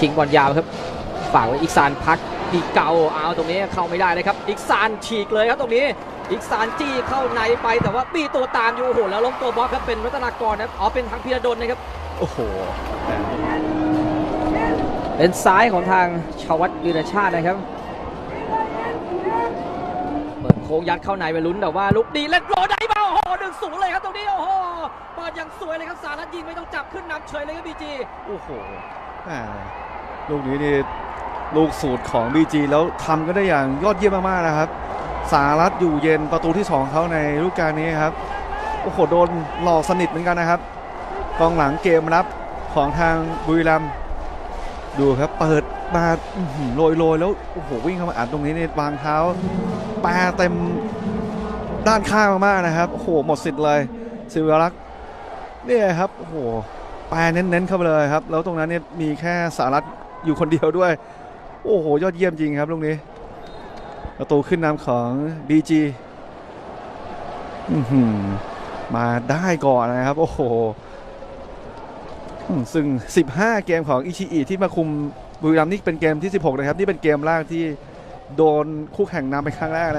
ทิ้งบอลยาวครับ ฝากไว้อีกซานพักอีกเกาเอาตรงนี้เข้าไม่ได้เลยครับ อีกซานฉีกเลยครับตรงนี้ อีกซานจี้เข้าในไปแต่ว่าปีตัวตามอยู่โอ้โหแล้วล้มตัวบล็อกครับเป็นรัตนากรนะครับอ๋อเป็นทางพีระดลนะครับ โอ้โห เป็นซ้ายของทางชวัตยืนชาตินะครับเปิดโค้งยัดเข้าในไปลุ้นแต่ว่าลุกดีเล่นโรได้เปล่าโอ้โหหนึ่งศูนย์เลยครับตรงนี้โอ้โหเปิดอย่างสวยเลยครับสารัตยิงไม่ต้องจับขึ้นนำเฉยเลยครับบีจีโอ้โหอ่า ลูกนี้นี่ลูกสูตรของ BG แล้วทำก็ได้อย่างยอดเยี่ยมมากๆนะครับ สารัตอยู่เย็นประตูที่ 2เขาในฤดูกกาลนี้ครับโอ้โหโดนหลอกสนิทเหมือนกันนะครับกองหลังเกมรับของทางบุรีรัมดูครับเปิดมาอื้อหือโรยๆแล้วโอ้โหวิ่งเข้ามาอัดตรงนี้นี่วางเท้าปาเต็มด้านข้างมากๆนะครับโอ้โหหมดสิทธิ์เลยสิวรักษ์เนี่ยครับโอ้โหแปรเน้นๆเข้าไปเลยครับ แล้วตรงนั้นเนี่ยมีแค่สารัต อยู่คนเดียวด้วย โอ้โห ยอดเยี่ยมจริงครับลูกนี้ ประตูขึ้นนำของ BG อืมาได้ก่อนนะครับ โอ้โห ซึ่ง 15 เกมของอิชิอิที่มาคุมบุรีรัมย์นี่เป็นเกมที่ 16 นะครับ นี่เป็นเกมแรกที่โดนคู่แข่งนำเป็นครั้งแรกนะ